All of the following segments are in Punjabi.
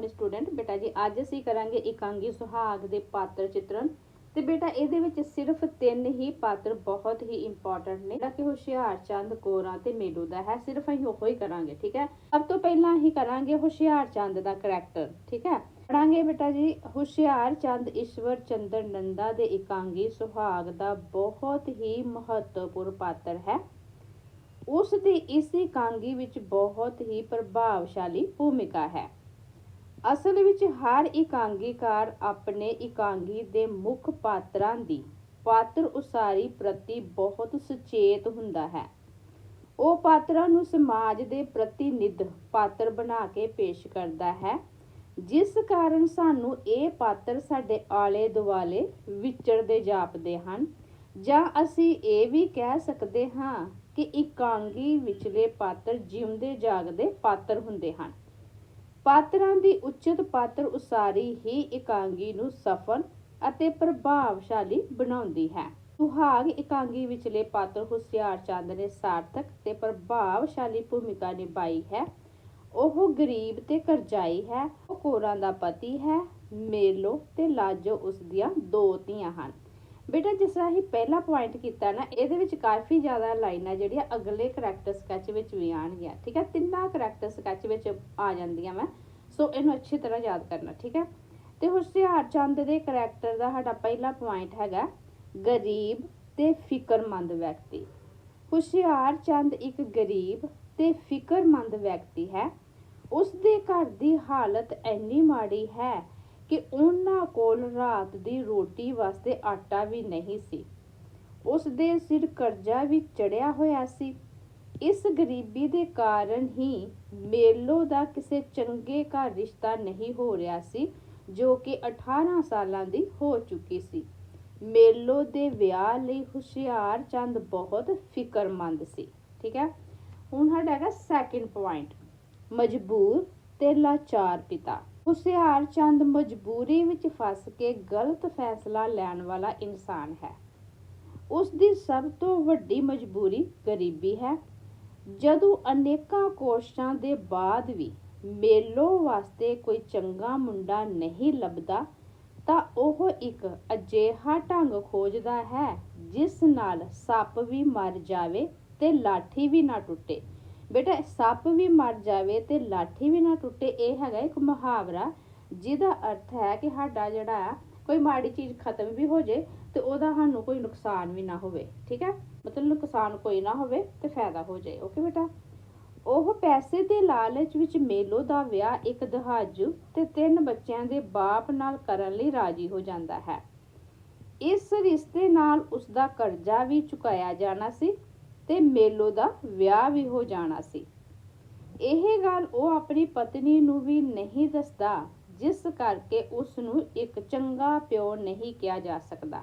ਮਾਰਨਿੰਗ ਸਟੂਡੈਂਟ, ਬੇਟਾ ਜੀ, ਅੱਜ ਅਸੀਂ ਕਰਾਂਗੇ ਇਕਾਂਗੀ ਸੁਹਾਗ ਦੇ ਪਾਤਰ ਚਿੱਤਰਨ ਤੇ ਬੇਟਾ, ਇਹਦੇ ਵਿੱਚ ਸਿਰਫ ਤਿੰਨ ਹੀ ਪਾਤਰ ਬਹੁਤ ਹੀ ਇੰਪੋਰਟੈਂਟ ਨੇ। ਜਿਹੜਾ ਕਿ ਹੁਸ਼ਿਆਰ ਚੰਦ, ਕੋਰਾ ਤੇ ਮੇਲੂ ਦਾ ਹੈ, ਸਿਰਫ ਅਸੀਂ ਉਹੋ ਹੀ ਕਰਾਂਗੇ, ਠੀਕ ਹੈ? ਸਭ ਤੋਂ ਪਹਿਲਾਂ ਅਸੀਂ ਕਰਾਂਗੇ ਹੁਸ਼ਿਆਰ ਚੰਦ ਦਾ ਕਰੈਕਟਰ ਠੀਕ ਹੈ? ਪੜਾਂਗੇ ਬੇਟਾ ਜੀ, ਹੁਸ਼ਿਆਰ ਚੰਦ ਈਸ਼ਵਰ ਚੰਦਰ ਨੰਦਾ ਦੇ ਇਕਾਂਗੀ ਸੁਹਾਗ ਦਾ ਬਹੁਤ ਹੀ ਮਹੱਤਵਪੂਰਨ ਪਾਤਰ ਹੈ। ਉਸ ਦੀ ਇਸ ਇਕਾਂਗੀ ਵਿੱਚ ਬਹੁਤ ਹੀ ਪ੍ਰਭਾਵਸ਼ਾਲੀ ਭੂਮਿਕਾ ਹੈ। ਅਸਲ ਵਿੱਚ ਹਰ ਇਕਾਂਗੀਕਾਰ ਆਪਣੇ ਇਕਾਂਗੀ ਦੇ ਮੁੱਖ ਪਾਤਰਾਂ ਦੀ ਪਾਤਰ ਉਸਾਰੀ ਪ੍ਰਤੀ ਬਹੁਤ ਸੁਚੇਤ ਹੁੰਦਾ ਹੈ। ਉਹ ਪਾਤਰਾਂ ਨੂੰ ਸਮਾਜ ਦੇ ਪ੍ਰਤੀਨਿਧ ਪਾਤਰ ਬਣਾ ਕੇ ਪੇਸ਼ ਕਰਦਾ ਹੈ। ਜਿਸ ਕਾਰਨ ਸਾਨੂੰ ਇਹ ਪਾਤਰ ਸਾਡੇ ਆਲੇ ਦੁਆਲੇ ਵਿਚਰਦੇ ਜਾਪਦੇ ਹਨ। ਜਾਂ ਅਸੀਂ ਇਹ ਵੀ ਕਹਿ ਸਕਦੇ ਹਾਂ ਕਿ ਇਕਾਂਗੀ ਵਿਚਲੇ ਪਾਤਰ ਜਿਉਂਦੇ ਜਾਗਦੇ ਪਾਤਰ ਹੁੰਦੇ ਹਨ। ਪਾਤਰਾਂ ਦੀ ਉਚਿਤ ਪਾਤਰ ਉਸਾਰੀ ਹੀ ਇਕਾਂਗੀ ਨੂੰ ਸਫਲ ਅਤੇ ਪ੍ਰਭਾਵਸ਼ਾਲੀ ਬਣਾਉਂਦੀ ਹੈ। ਸੁਹਾਗ ਇਕਾਂਗੀ ਵਿਚਲੇ ਪਾਤਰ ਹੁਸ਼ਿਆਰ ਚੰਦ ਨੇ ਸਾਰਥਕ ਤੇ ਪ੍ਰਭਾਵਸ਼ਾਲੀ ਭੂਮਿਕਾ ਨਿਭਾਈ ਹੈ। ਉਹ ਗਰੀਬ ਤੇ ਕਰਜ਼ਾਈ ਹੈ। ਉਹ ਕੋਰਾਂ ਦਾ ਪਤੀ ਹੈ। ਮੇਲੋ ਤੇ ਲਾਜੋ ਉਸ ਦੀਆਂ ਦੋ ਧੀਆਂ ਹਨ। ਬੇਟਾ, ਜਿਸ ਤਰ੍ਹਾਂ ਅਸੀਂ ਪਹਿਲਾ ਪੁਆਇੰਟ ਕੀਤਾ ਨਾ, ਇਹਦੇ ਵਿੱਚ ਕਾਫੀ ਜ਼ਿਆਦਾ ਲਾਈਨਾਂ ਜਿਹੜੀਆਂ ਅਗਲੇ ਕਰੈਕਟਰ ਸਕੈਚ ਵਿੱਚ ਵੀ ਆਣਗੀਆਂ ਠੀਕ ਹੈ ਤਿੰਨਾਂ ਕਰੈਕਟਰ ਸਕੈਚ ਵਿੱਚ ਆ ਜਾਂਦੀਆਂ ਮੈਂ ਸੋ ਇਹਨੂੰ ਅੱਛੀ ਤਰ੍ਹਾਂ ਯਾਦ ਕਰਨਾ, ਠੀਕ ਹੈ ਤੇ ਹੁਸ਼ਿਆਰ ਚੰਦ ਦੇ ਕਰੈਕਟਰ ਦਾ ਸਾਡਾ ਪਹਿਲਾ ਪੁਆਇੰਟ ਹੈਗਾ, ਗਰੀਬ ਤੇ ਫਿਕਰਮੰਦ ਵਿਅਕਤੀ। ਹੁਸ਼ਿਆਰ ਚੰਦ ਇੱਕ ਗਰੀਬ ਤੇ ਫਿਕਰਮੰਦ ਵਿਅਕਤੀ ਹੈ। ਉਸ ਦੇ ਘਰ ਦੀ ਹਾਲਤ ਇੰਨੀ ਮਾੜੀ ਹੈ ਕਿ ਉਹਨਾਂ ਕੋਲ ਰਾਤ ਦੀ ਰੋਟੀ ਵਾਸਤੇ ਆਟਾ ਵੀ ਨਹੀਂ ਸੀ। ਉਸ ਦੇ ਸਿਰ ਕਰਜ਼ਾ ਵੀ ਚੜਿਆ ਹੋਇਆ ਸੀ। ਇਸ ਗਰੀਬੀ ਦੇ ਕਾਰਨ ਹੀ ਮੇਲੋ ਦਾ ਕਿਸੇ ਚੰਗੇ ਘਰ ਰਿਸ਼ਤਾ ਨਹੀਂ ਹੋ ਰਿਹਾ ਸੀ, ਜੋ ਕਿ 18 ਸਾਲਾਂ ਦੀ ਹੋ ਚੁੱਕੀ ਸੀ। ਮੇਲੋ ਦੇ ਵਿਆਹ ਲਈ ਹੁਸ਼ਿਆਰ ਚੰਦ ਬਹੁਤ ਫਿਕਰਮੰਦ ਸੀ, ਠੀਕ ਹੈ? ਹੁਣ ਸਾਡਾ ਹੈਗਾ ਸੈਕਿੰਡ ਪੁਆਇੰਟ ਮਜਬੂਰ ਤੇ ਲਾਚਾਰ ਪਿਤਾ। ਹੁਸ਼ਿਆਰ ਚੰਦ ਮਜਬੂਰੀ ਵਿੱਚ ਫਸ ਕੇ ਗਲਤ ਫੈਸਲਾ ਲੈਣ ਵਾਲਾ ਇਨਸਾਨ ਹੈ। ਉਸ ਦੀ ਸਭ ਤੋਂ ਵੱਡੀ ਮਜਬੂਰੀ ਗਰੀਬੀ ਹੈ। ਜਦੋਂ ਅਨੇਕਾਂ ਕੋਸ਼ਿਸ਼ਾਂ ਦੇ ਬਾਅਦ ਵੀ ਮੇਲੋ ਵਾਸਤੇ ਕੋਈ ਚੰਗਾ ਮੁੰਡਾ ਨਹੀਂ ਲੱਭਦਾ, ਤਾਂ ਉਹ ਇੱਕ ਅਜਿਹਾ ਢੰਗ ਖੋਜਦਾ ਹੈ ਜਿਸ ਨਾਲ ਸੱਪ ਵੀ ਮਰ ਜਾਵੇ ਤੇ ਲਾਠੀ ਵੀ ਨਾ ਟੁੱਟੇ। ਬੇਟਾ, ਸੱਪ ਵੀ ਮਰ ਜਾਵੇ ਤੇ ਲਾਠੀ ਵੀ ਨਾ ਟੁੱਟੇ, ਇਹ ਹੈਗਾ ਇੱਕ ਮੁਹਾਵਰਾ, ਜਿਹਦਾ ਅਰਥ ਹੈ ਕਿ ਸਾਡਾ ਜਿਹੜਾ ਕੋਈ ਮਾੜੀ ਚੀਜ਼ ਖਤਮ ਵੀ ਹੋ ਜੇ ਤੇ ਉਹਦਾ ਸਾਨੂੰ ਕੋਈ ਨੁਕਸਾਨ ਵੀ ਨਾ ਹੋਵੇ, ਠੀਕ ਹੈ? ਮਤਲਬ ਨੁਕਸਾਨ ਕੋਈ ਨਾ ਹੋਵੇ ਤੇ ਫਾਇਦਾ ਹੋ ਜਾਏ, ਓਕੇ ਬੇਟਾ? ਉਹ ਪੈਸੇ ਦੇ ਲਾਲਚ ਵਿੱਚ ਮੇਲੋ ਦਾ ਵਿਆਹ ਇੱਕ ਦਹਾਜੂ ਤੇ ਤਿੰਨ ਬੱਚਿਆਂ ਦੇ ਬਾਪ ਨਾਲ ਕਰਨ ਲਈ ਰਾਜੀ ਹੋ ਜਾਂਦਾ ਹੈ। ਇਸ ਰਿਸ਼ਤੇ ਨਾਲ ਉਸ ਦਾ ਕਰਜ਼ਾ ਵੀ ਚੁਕਾਇਆ ਜਾਣਾ ਸੀ ਤੇ ਮੇਲੋ ਦਾ ਵਿਆਹ ਵੀ ਹੋ ਜਾਣਾ ਸੀ। ਇਹ ਗੱਲ ਉਹ ਆਪਣੀ ਪਤਨੀ ਨੂੰ ਵੀ ਨਹੀਂ ਦੱਸਦਾ, ਜਿਸ ਕਰਕੇ ਉਸ ਨੂੰ ਇੱਕ ਚੰਗਾ ਪਿਓ ਨਹੀਂ ਕਿਹਾ ਜਾ ਸਕਦਾ।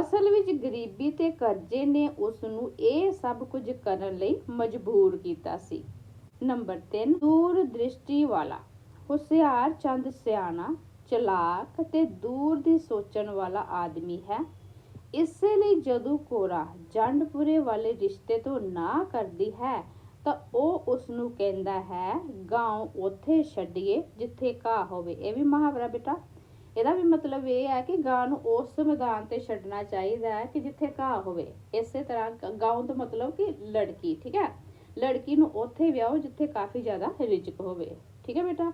ਅਸਲ ਵਿੱਚ ਗਰੀਬੀ ਤੇ ਕਰਜ਼ੇ ਨੇ ਉਸ ਨੂੰ ਇਹ ਸਭ ਕੁਝ ਕਰਨ ਲਈ ਮਜਬੂਰ ਕੀਤਾ ਸੀ। ਨੰਬਰ 3 ਦੂਰ ਦ੍ਰਿਸ਼ਟੀ ਵਾਲਾ। ਹੁਸ਼ਿਆਰ, ਚੰਦ, ਸਿਆਣਾ, ਚਲਾਕ ਤੇ ਦੂਰ ਦੀ ਸੋਚਣ ਵਾਲਾ ਆਦਮੀ ਹੈ। ਇਸੇ ਲਈ ਜਦੋਂ ਕੋਰਾ ਜੰਡਪੁਰੇ ਵਾਲੇ ਰਿਸ਼ਤੇ ਤੋਂ ਨਾ ਕਰਦੀ ਹੈ, ਤਾਂ ਉਹ ਉਸ ਨੂੰ ਕਹਿੰਦਾ ਹੈ, ਗਾਉਂ ਉੱਥੇ ਛੱਡੀਏ ਜਿੱਥੇ ਘਾਹ ਹੋਵੇ। ਇਹ ਵੀ ਮੁਹਾਵਰਾ ਬੇਟਾ। ਇਹਦਾ ਵੀ ਮਤਲਬ ਇਹ ਹੈ ਕਿ ਗਾਂ ਨੂੰ ਉਸ ਮੈਦਾਨ ਤੇ ਛੱਡਣਾ ਚਾਹੀਦਾ ਹੈ ਕਿ ਜਿੱਥੇ ਘਾਹ ਹੋਵੇ। ਇਸੇ ਤਰ੍ਹਾਂ ਗਾਉਂ ਦਾ ਮਤਲਬ ਕਿ ਲੜਕੀ, ਠੀਕ ਹੈ? ਲੜਕੀ ਨੂੰ ਉੱਥੇ ਵਿਆਹੋ ਜਿੱਥੇ ਕਾਫੀ ਜ਼ਿਆਦਾ ਰਿਜਕ ਹੋਵੇ। ਠੀਕ ਹੈ ਬੇਟਾ?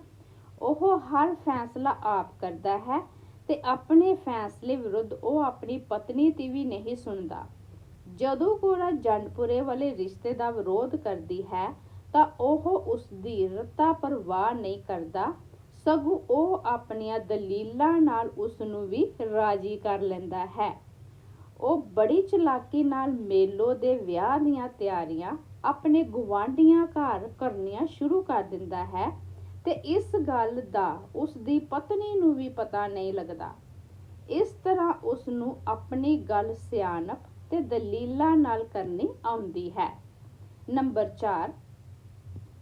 ਉਹ ਹਰ ਫੈਸਲਾ ਆਪ ਕਰਦਾ ਹੈ। ਤੇ ਆਪਣੇ ਫੈਸਲੇ ਵਿਰੁੱਧ ਉਹ ਆਪਣੀ ਪਤਨੀ ਦੀ ਵੀ ਨਹੀਂ ਸੁਣਦਾ। ਜਦੋਂ ਕੋਰਾ ਜੰਡਪੁਰੇ ਵਾਲੇ ਰਿਸ਼ਤੇ ਦਾ ਵਿਰੋਧ ਕਰਦੀ ਹੈ, ਤਾਂ ਉਹ ਉਸ ਦੀ ਰਤਾ ਪਰਵਾਹ ਨਹੀਂ ਕਰਦਾ। ਸਗੋਂ ਉਹ ਆਪਣੀਆਂ ਦਲੀਲਾਂ ਨਾਲ ਉਸ ਨੂੰ ਵੀ ਰਾਜੀ ਕਰ ਲੈਂਦਾ ਹੈ। ਉਹ ਬੜੀ ਚਲਾਕੀ ਨਾਲ ਮੇਲੋ ਦੇ ਵਿਆਹ ਦੀਆਂ ਤਿਆਰੀਆਂ ਆਪਣੇ ਗਵਾਂਢੀਆਂ ਘਰ ਕਰਨੀਆਂ ਸ਼ੁਰੂ ਕਰ ਦਿੰਦਾ ਹੈ। ਤੇ ਇਸ ਗੱਲ ਦਾ ਉਸ ਦੀ ਪਤਨੀ ਨੂੰ ਵੀ ਪਤਾ ਨਹੀਂ ਲੱਗਦਾ। ਇਸ ਤਰ੍ਹਾਂ ਉਸ ਨੂੰ ਆਪਣੀ ਗੱਲ ਸਿਆਣਪ ਤੇ ਦਲੀਲਾਂ ਨਾਲ ਕਰਨੀ ਆਉਂਦੀ ਹੈ। ਨੰਬਰ 4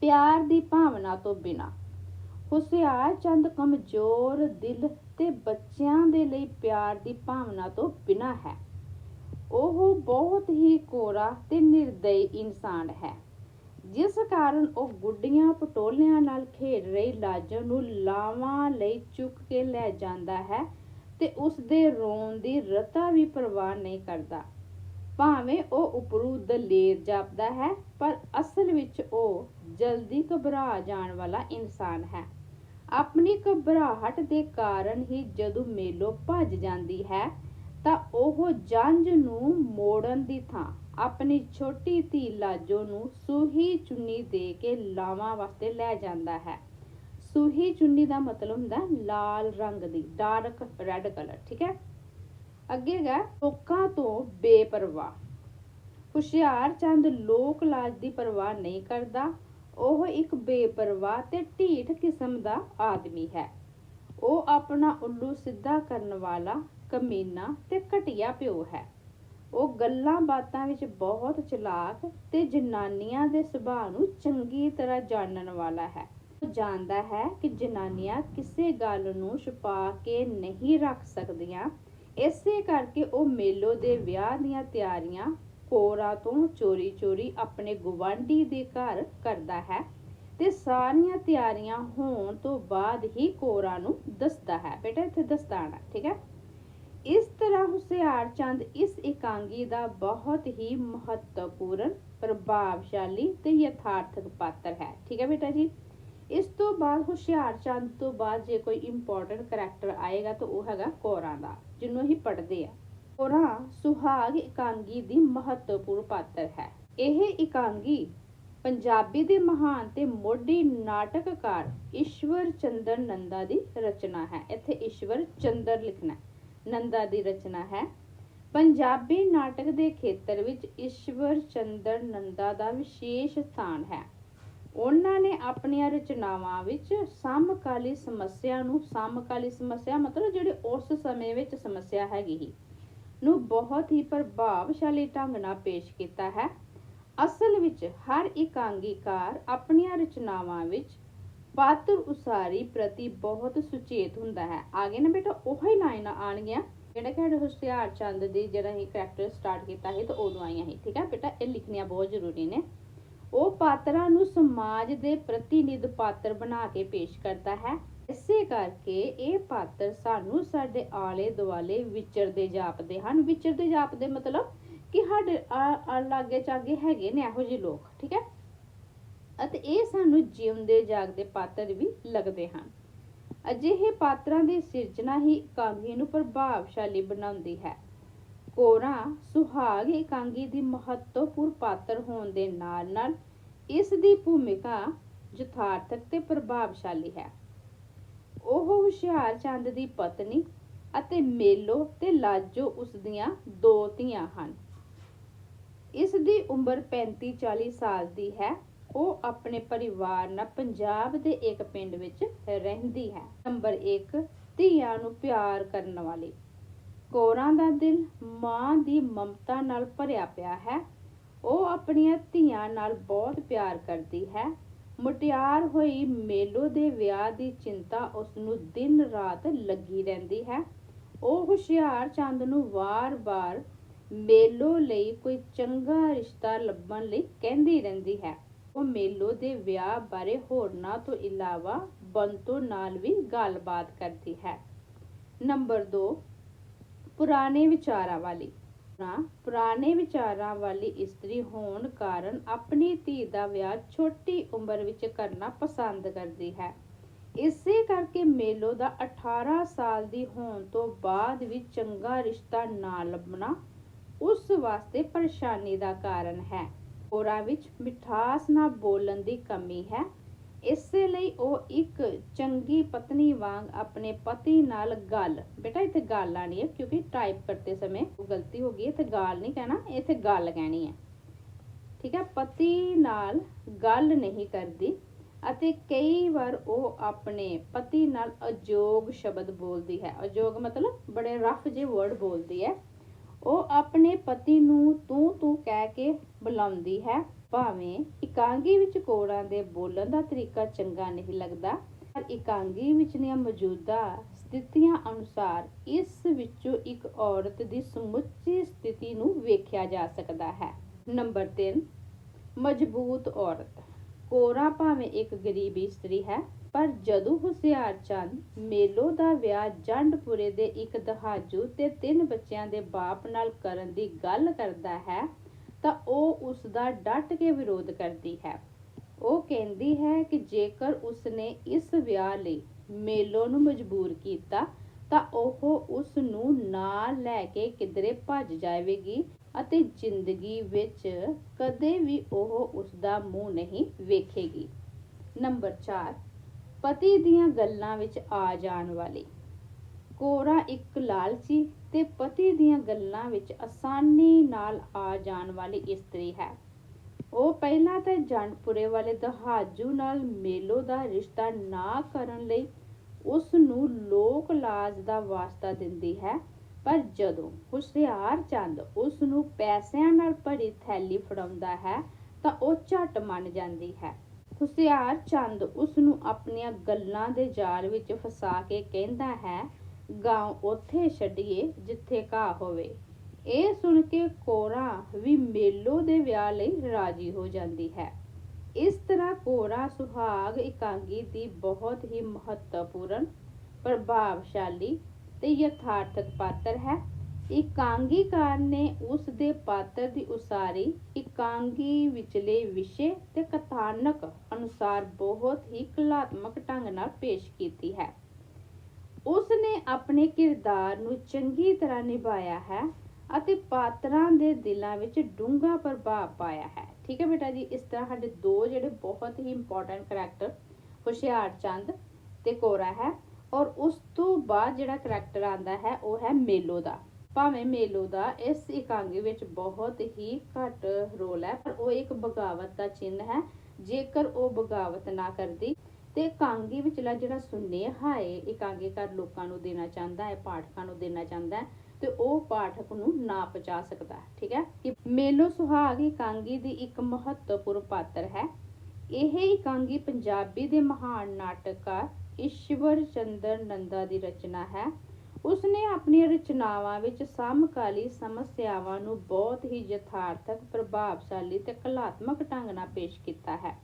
ਪਿਆਰ ਦੀ ਭਾਵਨਾ ਤੋਂ ਬਿਨਾ। ਹੁਸ਼ਿਆਰ ਚੰਦ ਕਮਜ਼ੋਰ ਦਿਲ ਤੇ ਬੱਚਿਆਂ ਦੇ ਲਈ ਪਿਆਰ ਦੀ ਭਾਵਨਾ ਤੋਂ ਬਿਨਾ ਹੈ। ਉਹ ਬਹੁਤ ਹੀ ਕੋਰਾ ਤੇ ਨਿਰਦਈ ਇਨਸਾਨ ਹੈ। ਜਿਸ ਕਾਰਨ ਉਹ ਗੁੱਡੀਆਂ ਪਟੋਲਿਆਂ ਨਾਲ ਖੇਡ ਰਹੀ ਲਾਜੋ ਨੂੰ ਲਾਵਾਂ ਲਈ ਚੁੱਕ ਕੇ ਲੈ ਜਾਂਦਾ ਹੈ ਤੇ ਉਸ ਦੇ ਰੋਣ ਦੀ ਰਤਾ ਵੀ ਪਰਵਾਹ ਨਹੀਂ ਕਰਦਾ। ਭਾਵੇਂ ਉਹ ਉਪਰੂ ਦਲੇਰ ਜਾਪਦਾ ਹੈ, ਪਰ ਅਸਲ ਵਿੱਚ ਉਹ ਜਲਦੀ ਘਬਰਾ ਜਾਣ ਵਾਲਾ ਇਨਸਾਨ ਹੈ। ਆਪਣੀ ਘਬਰਾਹਟ ਦੇ ਕਾਰਨ ਹੀ ਜਦੋਂ ਮੇਲੋ ਭੱਜ ਜਾਂਦੀ ਹੈ, ਤਾਂ ਉਹ ਜੰਝ ਨੂੰ ਮੋੜਨ ਦੀ ਥਾਂ ਆਪਣੀ ਛੋਟੀ ਧੀ ਲਾਜੋ ਨੂੰ ਸੂਹੀ ਚੁੰਨੀ ਦੇ ਕੇ ਲਾਵਾਂ ਵਾਸਤੇ ਲੈ ਜਾਂਦਾ ਹੈ। ਸੂਹੀ ਚੁੰਨੀ ਦਾ ਮਤਲਬ ਹੁੰਦਾ ਲਾਲ ਰੰਗ ਦੀ ਡਾਰਕ ਰੈੱਡ ਕਲਰ ਠੀਕ ਹੈ? ਅੱਗੇ ਹੈ ਲੋਕਾਂ ਤੋਂ ਬੇਪਰਵਾਹ। ਹੁਸ਼ਿਆਰ ਚੰਦ ਲੋਕ ਲਾਜ ਦੀ ਪਰਵਾਹ ਨਹੀਂ ਕਰਦਾ, ਉਹ ਇੱਕ ਬੇਪਰਵਾਹ ਤੇ ਢੀਠ ਕਿਸਮ ਦਾ ਆਦਮੀ ਹੈ। ਉਹ ਆਪਣਾ ਉੱਲੂ ਸਿੱਧਾ ਕਰਨ ਵਾਲਾ ਕਮੀਨਾ ਤੇ ਘਟੀਆ ਪਿਓ ਹੈ। ਉਹ ਗੱਲਾਂ ਬਾਤਾਂ ਵਿੱਚ ਬਹੁਤ ਚਲਾਕ ਤੇ ਜਨਾਨੀਆਂ ਦੇ ਸੁਭਾਅ ਨੂੰ ਚੰਗੀ ਤਰ੍ਹਾਂ ਜਾਣਨ ਵਾਲਾ ਹੈ। ਉਹ ਜਾਣਦਾ ਹੈ ਕਿ ਜਨਾਨੀਆਂ ਕਿਸੇ ਗੱਲ ਨੂੰ ਛੁਪਾ ਕੇ ਨਹੀਂ ਰੱਖ ਸਕਦੀਆਂ। ਇਸੇ ਕਰਕੇ ਉਹ ਮੇਲੋ ਦੇ ਵਿਆਹ ਦੀਆਂ ਤਿਆਰੀਆਂ ਕੋਰਾ ਤੋਂ ਚੋਰੀ-ਚੋਰੀ ਆਪਣੇ ਗਵਾਂਢੀ ਦੇ ਘਰ ਕਰਦਾ ਹੈ ਤੇ ਸਾਰੀਆਂ ਤਿਆਰੀਆਂ ਹੋਣ ਤੋਂ ਬਾਅਦ ਹੀ ਕੋਰਾ ਨੂੰ ਦੱਸਦਾ ਹੈ। ਬੇਟਾ ਇੱਥੇ ਦਸਤਾਣਾ ਠੀਕ ਹੈ? ਇਸ ਤਰ੍ਹਾਂ ਹੁਸ਼ਿਆਰ ਚੰਦ ਇਸ ਇਕਾਂਗੀ ਦਾ ਬਹੁਤ ਹੀ ਮਹੱਤਵਪੂਰਨ, ਪ੍ਰਭਾਵਸ਼ਾਲੀ ਤੇ ਯਥਾਰਥਕ ਪਾਤਰ ਹੈ। ਠੀਕ ਹੈ ਬੇਟਾ ਜੀ? ਇਸ ਤੋਂ ਬਾਅਦ ਹੁਸ਼ਿਆਰ ਚੰਦ ਤੋਂ ਬਾਅਦ ਜੇ ਕੋਈ ਇੰਪੋਰਟੈਂਟ ਕਰੈਕਟਰ ਆਏਗਾ ਤਾਂ ਉਹ ਹੈਗਾ ਕੋਰਾ ਦਾ, ਜਿਹਨੂੰ ਅਸੀਂ ਪੜ੍ਹਦੇ ਆ ਕੋਰਾ ਸੁਹਾਗ ਇਕਾਂਗੀ ਦੀ ਮਹੱਤਵਪੂਰਨ ਪਾਤਰ ਹੈ। ਇਹ ਇਕਾਂਗੀ ਪੰਜਾਬੀ ਦੇ ਮਹਾਨ ਤੇ ਮੋਢੀ ਨਾਟਕਕਾਰ ਈਸ਼ਵਰ ਚੰਦਰ ਨੰਦਾ ਦੀ ਰਚਨਾ ਹੈ। ਇੱਥੇ ਈਸ਼ਵਰ ਚੰਦਰ ਲਿਖਣਾ ਨੰਦਾ ਦੀ ਰਚਨਾ ਹੈ। ਪੰਜਾਬੀ ਨਾਟਕ ਦੇ ਖੇਤਰ ਵਿੱਚ ਈਸ਼ਵਰ ਚੰਦਰ ਨੰਦਾ ਦਾ ਵਿਸ਼ੇਸ਼ ਸਥਾਨ ਹੈ। ਉਹਨਾਂ ਨੇ ਆਪਣੀਆਂ ਰਚਨਾਵਾਂ ਵਿੱਚ ਸਮਕਾਲੀ ਸਮੱਸਿਆ ਨੂੰ, ਸਮਕਾਲੀ ਸਮੱਸਿਆ ਮਤਲਬ ਜਿਹੜੇ ਉਸ ਸਮੇਂ ਵਿੱਚ ਸਮੱਸਿਆ ਹੈਗੀ ਹੀ ਨੂੰ ਬਹੁਤ ਹੀ ਪ੍ਰਭਾਵਸ਼ਾਲੀ ਢੰਗ ਨਾਲ ਪੇਸ਼ ਕੀਤਾ ਹੈ। ਅਸਲ ਵਿੱਚ ਹਰ ਇਕਾਂਗੀਕਾਰ ਆਪਣੀਆਂ ਰਚਨਾਵਾਂ ਵਿੱਚ ਪਾਤਰ ਉਸਾਰੀ ਪ੍ਰਤੀ ਬਹੁਤ ਸੁਚੇਤ ਹੁੰਦਾ ਹੈ। ਆਗੇ ਨਾ ਬੇਟਾ, ਉਹੀ ਲਾਈਨਾਂ ਆਣਗੀਆਂ ਜਿਹੜਾ ਕਿ ਹੁਸ਼ਿਆਰ ਚੰਦ ਦੀ ਜਿਹੜਾ ਹੀ ਕਰੈਕਟਰ ਸਟਾਰਟ ਕੀਤਾ ਸੀ ਤਾਂ ਉਦੋਂ ਆਈਆਂ ਸੀ। ਠੀਕ ਹੈ ਬੇਟਾ, ਇਹ ਲਿਖਣੀਆਂ ਬਹੁਤ ਜ਼ਰੂਰੀ ਨੇ। ਉਹ ਪਾਤਰਾਂ ਨੂੰ ਸਮਾਜ ਦੇ ਪ੍ਰਤੀਨਿਧ ਪਾਤਰ ਬਣਾ ਕੇ ਪੇਸ਼ ਕਰਦਾ ਹੈ। ਇਸੇ ਕਰਕੇ ਇਹ ਪਾਤਰ ਸਾਨੂੰ ਸਾਡੇ ਆਲੇ ਦੁਆਲੇ ਵਿਚਰਦੇ ਜਾਪਦੇ ਹਨ। ਵਿਚਰਦੇ ਜਾਪਦੇ ਮਤਲਬ ਕਿ ਸਾਡੇ ਲਾਗੇ ਚਾਗੇ ਹੈਗੇ ਨੇ ਇਹੋ ਜਿਹੇ ਲੋਕ। ਠੀਕ ਹੈ ਅਤੇ ਇਹ ਸਾਨੂੰ ਜਿਉਂਦੇ ਜਾਗਦੇ ਪਾਤਰ ਵੀ ਲੱਗਦੇ ਹਨ। ਅਜਿਹੇ ਪਾਤਰਾਂ ਦੀ ਸਿਰਜਣਾ ਹੀ ਇਕਾਂਗੀ ਨੂੰ ਪ੍ਰਭਾਵਸ਼ਾਲੀ ਬਣਾਉਂਦੀ ਹੈ। ਕੋਰਾ ਸੁਹਾਗ ਇਕਾਂਗੀ ਦੀ ਮਹੱਤਵਪੂਰਨ ਪਾਤਰ ਹੋਣ ਦੇ ਨਾਲ ਨਾਲ ਇਸ ਦੀ ਭੂਮਿਕਾ ਯਥਾਰਥਕ ਤੇ ਪ੍ਰਭਾਵਸ਼ਾਲੀ ਹੈ। ਉਹ ਹੁਸ਼ਿਆਰ ਚੰਦ ਦੀ ਪਤਨੀ ਅਤੇ ਮੇਲੋ ਤੇ ਲਾਜੋ ਉਸ ਦੀਆਂ ਦੋ ਧੀਆਂ ਹਨ। ਇਸ ਦੀ ਉਮਰ 35-40 ਸਾਲ ਦੀ ਹੈ ਉਹ ਆਪਣੇ ਪਰਿਵਾਰ ਨਾਲ ਪੰਜਾਬ ਦੇ ਇੱਕ ਪਿੰਡ ਵਿੱਚ ਰਹਿੰਦੀ ਹੈ। ਨੰਬਰ 1 ਧੀਆਂ ਨੂੰ ਪਿਆਰ ਕਰਨ ਵਾਲੀ। ਕੋਰਾਂ ਦਾ ਦਿਲ ਮਾਂ ਦੀ ਮਮਤਾ ਨਾਲ ਭਰਿਆ ਪਿਆ ਹੈ। ਉਹ ਆਪਣੀਆਂ ਧੀਆਂ ਨਾਲ ਬਹੁਤ ਪਿਆਰ ਕਰਦੀ ਹੈ। ਮੁਟਿਆਰ ਹੋਈ ਮੇਲੋ ਦੇ ਵਿਆਹ ਦੀ ਚਿੰਤਾ ਉਸ ਨੂੰ ਦਿਨ ਰਾਤ ਲੱਗੀ ਰਹਿੰਦੀ ਹੈ। ਉਹ ਹੁਸ਼ਿਆਰ ਚੰਦ ਨੂੰ ਵਾਰ-ਵਾਰ ਮੇਲੋ ਲਈ ਕੋਈ ਚੰਗਾ ਰਿਸ਼ਤਾ ਲੱਭਣ ਲਈ ਕਹਿੰਦੀ ਰਹਿੰਦੀ ਹੈ। ਉਹ ਮੇਲੋ ਦੇ ਵਿਆਹ ਬਾਰੇ ਹੋਰਨਾਂ ਤੋਂ ਇਲਾਵਾ ਬੰਤੋ ਨਾਲ ਵੀ ਗੱਲਬਾਤ ਕਰਦੀ ਹੈ। ਨੰਬਰ 2 ਪੁਰਾਣੇ ਵਿਚਾਰਾਂ ਵਾਲੀ। ਪੁਰਾਣੇ ਵਿਚਾਰਾਂ ਵਾਲੀ ਇਸਤਰੀ ਹੋਣ ਕਾਰਨ ਆਪਣੀ ਧੀ ਦਾ ਵਿਆਹ ਛੋਟੀ ਉਮਰ ਵਿੱਚ ਕਰਨਾ ਪਸੰਦ ਕਰਦੀ ਹੈ। ਇਸੇ ਕਰਕੇ ਮੇਲੋ ਦਾ 18 ਸਾਲ ਦੀ ਹੋਣ ਤੋਂ ਬਾਅਦ ਵੀ ਚੰਗਾ ਰਿਸ਼ਤਾ ਨਾ ਲੱਭਣਾ ਉਸ ਵਾਸਤੇ ਪਰੇਸ਼ਾਨੀ ਦਾ ਕਾਰਨ ਹੈ। ਹੋਰਾਂ ਵਿੱਚ ਮਿਠਾਸ ਨਾ ਬੋਲਣ ਦੀ ਕਮੀ ਹੈ। ਇਸੇ ਲਈ ਉਹ ਇੱਕ ਚੰਗੀ ਪਤਨੀ ਵਾਂਗ ਆਪਣੇ ਪਤੀ ਨਾਲ ਗੱਲ, ਬੇਟਾ ਇੱਥੇ ਗੱਲ ਆਣੀ ਹੈ ਕਿਉਂਕਿ ਟਾਈਪ ਕਰਦੇ ਸਮੇਂ ਗਲਤੀ ਹੋ ਗਈ ਇੱਥੇ ਗਾਲ ਨਹੀਂ ਕਹਿਣਾ, ਇੱਥੇ ਗੱਲ ਕਹਿਣੀ ਹੈ। ਠੀਕ ਹੈ, ਪਤੀ ਨਾਲ ਗੱਲ ਨਹੀਂ ਕਰਦੀ ਅਤੇ ਕਈ ਵਾਰ ਉਹ ਆਪਣੇ ਪਤੀ ਨਾਲ ਅਯੋਗ ਸ਼ਬਦ ਬੋਲਦੀ ਹੈ। ਅਯੋਗ ਮਤਲਬ ਬੜੇ ਰਫ ਜਿਹੇ ਵਰਡ ਬੋਲਦੀ ਹੈ। ਉਹ ਆਪਣੇ ਪਤੀ ਨੂੰ ਤੂੰ ਤੂੰ ਕਹਿ ਕੇ ਬੁਲਾਉਂਦੀ ਹੈ। ਭਾਵੇਂ ਇਕਾਂਗੀ ਵਿੱਚ ਕੋੜਾਂ ਦੇ ਬੋਲਣ ਦਾ ਤਰੀਕਾ ਚੰਗਾ ਨਹੀਂ ਲੱਗਦਾ, ਪਰ ਇਕਾਂਗੀ ਵਿਚਲੀਆਂ ਮੌਜੂਦਾ ਸਥਿਤੀਆਂ ਅਨੁਸਾਰ ਇਸ ਵਿੱਚੋਂ ਇੱਕ ਔਰਤ ਦੀ ਸਮੁੱਚੀ ਸਥਿਤੀ ਨੂੰ ਵੇਖਿਆ ਜਾ ਸਕਦਾ ਹੈ। ਨੰਬਰ 3 ਮਜ਼ਬੂਤ ਔਰਤ। ਕੋਰਾ ਭਾਵੇਂ ਇੱਕ ਗਰੀਬ ਇਸਤਰੀ ਹੈ ਪਰ ਜਦੋਂ ਹੁਸ਼ਿਆਰ ਚੰਦ ਮੇਲੋ ਦਾ ਵਿਆਹ ਜੰਡਪੁਰੇ ਦੇ ਇੱਕ ਦਹਾਜੂ ਤੇ ਤਿੰਨ ਬੱਚਿਆਂ ਦੇ ਬਾਪ ਨਾਲ ਕਰਨ ਦੀ ਗੱਲ ਕਰਦਾ ਹੈ, ਤਾਂ ਉਹ ਉਸ ਦਾ ਡਟ ਕੇ ਵਿਰੋਧ ਕਰਦੀ ਹੈ। ਉਹ ਕਹਿੰਦੀ ਹੈ ਕਿ ਜੇਕਰ ਉਸਨੇ ਇਸ ਵਿਆਹ ਲਈ ਮੇਲੋ ਨੂੰ ਮਜਬੂਰ ਕੀਤਾ, ਤਾਂ ਉਹ ਉਸ ਨੂੰ ਨਾਲ ਲੈ ਕੇ ਕਿਧਰੇ ਭੱਜ ਜਾਵੇਗੀ ਅਤੇ ਜ਼ਿੰਦਗੀ ਵਿੱਚ ਕਦੇ ਵੀ ਉਹ ਉਸ ਦਾ ਮੂੰਹ ਨਹੀਂ ਵੇਖੇਗੀ। ਨੰਬਰ 4 ਪਤੀ ਦੀਆਂ ਗੱਲਾਂ ਵਿੱਚ ਆ ਜਾਣ ਵਾਲੀ। ਕੋਰਾ ਇੱਕ ਲਾਲਚੀ ਤੇ ਪਤੀ ਦੀਆਂ ਗੱਲਾਂ ਵਿੱਚ ਆਸਾਨੀ ਨਾਲ ਆ ਜਾਣ ਵਾਲੀ ਇਸਤਰੀ ਹੈ। ਉਹ ਪਹਿਲਾਂ ਤਾਂ ਜੰਡਪੁਰੇ ਵਾਲੇ ਦਹਾਜੂ ਨਾਲ ਮੇਲੋ ਦਾ ਰਿਸ਼ਤਾ ਨਾ ਕਰਨ ਲਈ ਉਸ ਨੂੰ ਲੋਕ ਲਾਜ ਦਾ ਵਾਸਤਾ ਦਿੰਦੀ ਹੈ, ਪਰ ਜਦੋਂ ਹੁਸ਼ਿਆਰ ਚੰਦ ਉਸ ਨੂੰ ਪੈਸਿਆਂ ਨਾਲ ਭਰੀ ਥੈਲੀ ਫੜਾਉਂਦਾ ਹੈ ਤਾਂ ਉਹ ਝਟ ਮੰਨ ਜਾਂਦੀ ਹੈ। ਹੁਸ਼ਿਆਰ ਚੰਦ ਉਸ ਨੂੰ ਆਪਣੀਆਂ ਗੱਲਾਂ ਦੇ ਜਾਲ ਵਿੱਚ ਫਸਾ ਕੇ ਕਹਿੰਦਾ ਹੈ ਗਾਉਂ ਉੱਥੇ ਛੱਡੀਏ ਜਿੱਥੇ ਘਾਹ ਹੋਵੇ। ਇਹ ਸੁਣ ਕੇ ਕੋਰਾ ਵੀ ਮੇਲੋ ਦੇ ਵਿਆਹ ਲਈ ਰਾਜੀ ਹੋ ਜਾਂਦੀ ਹੈ। ਇਸ ਤਰ੍ਹਾਂ ਕੋਰਾ ਸੁਹਾਗ ਇਕਾਂਗੀ ਦੀ ਬਹੁਤ ਹੀ ਮਹੱਤਵਪੂਰਨ, ਪ੍ਰਭਾਵਸ਼ਾਲੀ ਤੇ ਯਥਾਰਥਕ ਪਾਤਰ ਹੈ। ਇਕਾਂਗੀਕਾਰ ਨੇ ਉਸ ਦੇ ਪਾਤਰ ਦੀ ਉਸਾਰੀ ਇਕਾਂਗੀ ਵਿਚਲੇ ਵਿਸ਼ੇ ਤੇ ਕਥਾਨਕ ਅਨੁਸਾਰ ਬਹੁਤ ਹੀ ਕਲਾਤਮਕ ਢੰਗ ਨਾਲ ਪੇਸ਼ ਕੀਤੀ ਹੈ। ਉਸ ਨੇ ਆਪਣੇ ਕਿਰਦਾਰ ਨੂੰ ਚੰਗੀ ਤਰ੍ਹਾਂ ਨਿਭਾਇਆ ਹੈ ਅਤੇ ਪਾਤਰਾਂ ਦੇ ਦਿਲਾਂ ਵਿੱਚ ਡੂੰਘਾ ਪ੍ਰਭਾਵ ਪਾਇਆ ਹੈ। ਠੀਕ ਹੈ ਬੇਟਾ ਜੀ, ਇਸ ਤਰ੍ਹਾਂ ਸਾਡੇ ਦੋ ਜਿਹੜੇ ਬਹੁਤ ਹੀ ਇੰਪੋਰਟੈਂਟ ਕਰੈਕਟਰ ਹੁਸ਼ਿਆਰ ਚੰਦ ਤੇ ਕੋਰਾ ਹੈ ਔਰ ਉਸ ਤੋਂ ਬਾਅਦ ਜਿਹੜਾ ਕਰੈਕਟਰ ਆਂਦਾ ਹੈ ਉਹ ਹੈ ਮੇਲੋ ਦਾ। ਭਾਵੇਂ ਮੇਲੋ ਦਾ ਇਸ ਇਕਾਂਗੀ ਵਿੱਚ ਬਹੁਤ ਹੀ ਘੱਟ ਰੋਲ ਹੈ, ਪਰ ਉਹ ਇੱਕ ਬਗਾਵਤ ਦਾ ਚਿੰਨ੍ਹ ਹੈ। ਜੇਕਰ ਉਹ ਬਗਾਵਤ ਨਾ ਕਰਦੀ, ਤੇ ਇਕਾਂਗੀ ਵਿਚਲਾ ਜਿਹੜਾ ਸੁਨੇਹਾ ਹੈ ਇਕਾਂਗੀਕਾਰ ਲੋਕਾਂ ਨੂੰ ਦੇਣਾ ਚਾਹੁੰਦਾ ਹੈ, ਪਾਠਕਾਂ ਨੂੰ ਦੇਣਾ ਚਾਹੁੰਦਾ ਹੈ, ਤੇ ਉਹ ਪਾਠਕ ਨੂੰ ਨਾ ਪਹੁੰਚਾ ਸਕਦਾ ਠੀਕ ਹੈ ਕਿ ਮੇਲੋ ਸੁਹਾਗ ਇਕਾਂਗੀ ਦੀ ਇੱਕ ਮਹੱਤਵਪੂਰਨ ਪਾਤਰ ਹੈ। ਇਹ ਇਕਾਂਗੀ ਪੰਜਾਬੀ ਦੇ ਮਹਾਨ ਨਾਟਕਕਾਰ ਈਸ਼ਵਰ ਚੰਦਰ ਨੰਦਾ ਦੀ ਰਚਨਾ ਹੈ। ਉਸਨੇ ਆਪਣੀਆਂ ਰਚਨਾਵਾਂ ਵਿੱਚ ਸਮਕਾਲੀ ਸਮੱਸਿਆਵਾਂ ਨੂੰ ਬਹੁਤ ਹੀ ਯਥਾਰਥਕ, ਪ੍ਰਭਾਵਸ਼ਾਲੀ ਤੇ ਕਲਾਤਮਕ ਢੰਗ ਨਾਲ ਪੇਸ਼ ਕੀਤਾ ਹੈ।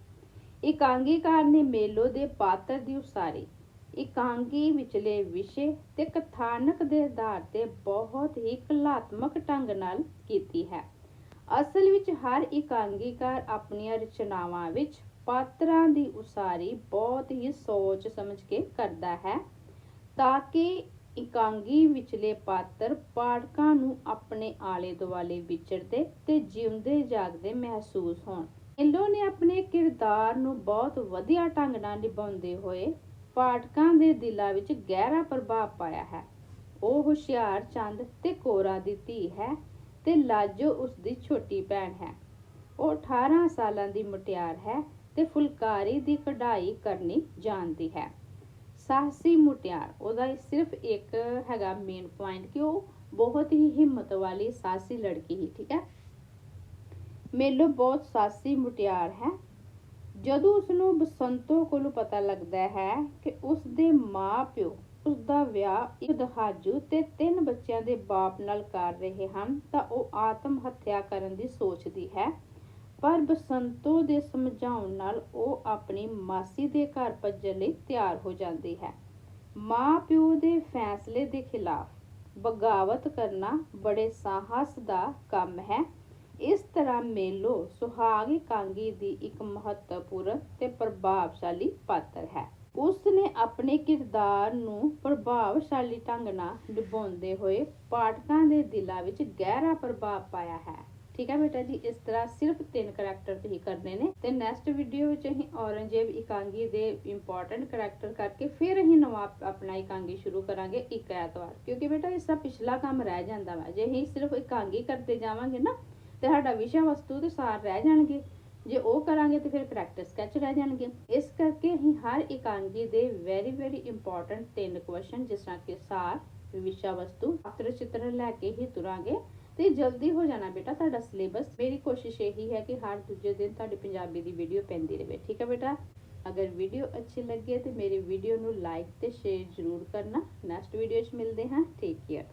ਇਕਾਂਗੀਕਾਰ ਨੇ ਮੇਲੋ ਦੇ ਪਾਤਰ ਦੀ ਉਸਾਰੀ, ਇਕਾਂਗੀ ਵਿਚਲੇ ਵਿਸ਼ੇ ਤੇ ਕਥਾਨਕ ਦੇ ਆਧਾਰ ਤੇ ਬਹੁਤ ਹੀ ਕਲਾਤਮਕ ਢੰਗ ਨਾਲ ਕੀਤੀ ਹੈ। ਅਸਲ ਵਿੱਚ ਹਰ ਇਕਾਂਗੀਕਾਰ ਆਪਣੀਆਂ ਰਚਨਾਵਾਂ ਵਿੱਚ ਪਾਤਰਾਂ ਦੀ ਉਸਾਰੀ ਬਹੁਤ ਹੀ ਸੋਚ ਸਮਝ ਕੇ ਕਰਦਾ ਹੈ, ਤਾਂ ਕਿ ਇਕਾਂਗੀ ਵਿਚਲੇ ਪਾਤਰ ਪਾਠਕਾਂ ਨੂੰ ਆਪਣੇ ਆਲੇ ਦੁਆਲੇ ਵਿਚਰਦੇ ਤੇ ਜਿਉਂਦੇ ਜਾਗਦੇ ਮਹਿਸੂਸ ਹੋਣ। ਇੰਦੋ ਨੇ ਆਪਣੇ ਕਿਰਦਾਰ ਨੂੰ ਬਹੁਤ ਵਧੀਆ ਢੰਗ ਨਾਲ ਨਿਭਾਉਂਦੇ ਹੋਏ ਪਾਠਕਾਂ ਦੇ ਦਿਲਾਂ ਵਿੱਚ ਗਹਿਰਾ ਪ੍ਰਭਾਵ ਪਾਇਆ ਹੈ। ਉਹ ਹੁਸ਼ਿਆਰ ਚੰਦ ਤੇ ਕੋਰਾ ਦੀ ਧੀ ਹੈ ਤੇ ਲਾਜੋ ਉਸ ਦੀ ਛੋਟੀ ਭੈਣ ਹੈ। ਉਹ 18 ਸਾਲਾਂ ਦੀ ਮੁਟਿਆਰ ਹੈ ਤੇ ਫੁਲਕਾਰੀ ਦੀ ਕਢਾਈ ਕਰਨੀ ਜਾਣਦੀ ਹੈ। ਸਾਹਸੀ ਮੁਟਿਆਰ, ਉਹਦਾ ਸਿਰਫ ਇੱਕ ਹੈਗਾ ਮੇਨ ਪੁਆਇੰਟ ਕਿ ਉਹ ਬਹੁਤ ਹੀ ਹਿੰਮਤ ਵਾਲੀ ਸਾਹਸੀ ਲੜਕੀ ਹੀ ਠੀਕ ਹੈ? ਮੇਲੋ ਬਹੁਤ ਸਾਹਸੀ ਮੁਟਿਆਰ ਹੈ। ਜਦੋਂ ਉਸ ਨੂੰ ਬਸੰਤੋ ਕੋਲੋਂ ਪਤਾ ਲੱਗਦਾ ਹੈ ਕਿ ਉਸ ਦੇ ਮਾਪਿਓ ਉਸ ਦਾ ਵਿਆਹ ਇੱਕ ਦਹਾਜੂ ਤੇ ਤਿੰਨ ਬੱਚਿਆਂ ਦੇ ਬਾਪ ਨਾਲ ਕਰ ਰਹੇ ਹਨ, ਤਾਂ ਉਹ ਆਤਮ ਹੱਤਿਆ ਕਰਨ ਦੀ ਸੋਚਦੀ ਹੈ। ਪਰ ਬਸੰਤੋ ਦੇ ਸਮਝਾਉਣ ਨਾਲ ਉਹ ਆਪਣੀ ਮਾਸੀ ਦੇ ਘਰ ਭੱਜਣ ਲਈ ਤਿਆਰ ਹੋ ਜਾਂਦੀ ਹੈ। ਮਾਂ ਪਿਓ ਦੇ ਫੈਸਲੇ ਦੇ ਖਿਲਾਫ ਬਗਾਵਤ ਕਰਨਾ ਬੜੇ ਸਾਹਸ ਦਾ ਕੰਮ ਹੈ। ਇਸ ਤਰ੍ਹਾਂ ਮੇਲੋ ਸੁਹਾਗ ਕਾਂਗੀ ਦੀ ਇੱਕ ਮਹੱਤਵਪੂਰਨ ਤੇ ਪ੍ਰਭਾਵਸ਼ਾਲੀ ਪਾਤਰ ਹੈ। ਉਸ ਨੇ ਆਪਣੇ ਕਿਰਦਾਰ ਨੂੰ ਪ੍ਰਭਾਵਸ਼ਾਲੀ ਢੰਗ ਨਾਲ ਨਿਭਾਉਂਦੇ ਹੋਏ ਪਾਠਕਾਂ ਦੇ ਦਿਲਾਂ ਵਿੱਚ ਗਹਿਰਾ ਪ੍ਰਭਾਵ ਪਾਇਆ ਹੈ। ਠੀਕ ਹੈ ਬੇਟਾ ਜੀ, ਇਸ ਤਰ੍ਹਾਂ ਸਿਰਫ ਤਿੰਨ ਕਰੈਕਟਰ ਹੀ ਕਰਨੇ ਨੇ, ਤੇ ਨੈਕਸਟ ਵੀਡੀਓ ਵਿੱਚ ਅਸੀਂ ਔਰੰਗਜ਼ੇਬ ਇਕਾਂਗੀ ਦੇ ਇੰਪੋਰਟੈਂਟ ਕਰੈਕਟਰ ਕਰਕੇ ਫਿਰ ਅਸੀਂ ਨਵਾਂ ਆਪਣਾ ਇਕਾਂਗੀ ਸ਼ੁਰੂ ਕਰਾਂਗੇ ਇੱਕ ਐਤਵਾਰ। ਕਿਉਂਕਿ ਬੇਟਾ ਇਸ ਦਾ ਪਿਛਲਾ ਕੰਮ ਰਹਿ ਜਾਂਦਾ ਵਾ, ਜੇ ਅਸੀਂ ਸਿਰਫ ਇਕਾਂਗੀ ਕਰਦੇ ਜਾਵਾਂਗੇ ਨਾ, ਤੇ ਸਾਡਾ ਵਿਸ਼ਾ ਵਸਤੂ ਤੇ ਸਾਰ ਰਹਿ ਜਾਣਗੇ। ਜੇ ਉਹ ਕਰਾਂਗੇ ਤੇ ਫਿਰ ਕਰੈਕਟਰ ਸਕੈਚ ਰਹਿ ਜਾਣਗੇ। ਇਸ ਕਰਕੇ ਅਸੀਂ ਹਰ ਇਕਾਂਗੀ ਦੇ ਵੈਰੀ ਵੈਰੀ ਇੰਪੋਰਟੈਂਟ ਤਿੰਨ ਕੁਐਸਚਨ ਜਿਸ ਤਰ੍ਹਾਂ ਕਿ ਸਾਰ, ਵਿਸ਼ਾ ਵਸਤੂ ਪਾਤਰ ਚਿੱਤਰ ਲੈ ਕੇ ਹੀ ਤੁਰਾਂਗੇ। ਤੇ ਜਲਦੀ ਹੋ ਜਾਣਾ ਬੇਟਾ ਤੁਹਾਡਾ ਸਿਲੇਬਸ। ਮੇਰੀ ਕੋਸ਼ਿਸ਼ ਇਹੀ ਹੈ ਕਿ ਹਰ ਦੂਜੇ ਦਿਨ ਤੁਹਾਡੀ ਪੰਜਾਬੀ ਦੀ ਵੀਡੀਓ ਪੈਂਦੀ ਰਹੇ। ਠੀਕ ਹੈ ਬੇਟਾ? ਅਗਰ ਵੀਡੀਓ ਅੱਛੀ ਲੱਗੇ ਤੇ ਮੇਰੀ ਵੀਡੀਓ ਨੂੰ ਲਾਈਕ ਤੇ ਸ਼ੇਅਰ ਜ਼ਰੂਰ ਕਰਨਾ। ਨੈਕਸਟ ਵੀਡੀਓ 'ਚ ਮਿਲਦੇ ਹਾਂ। Take care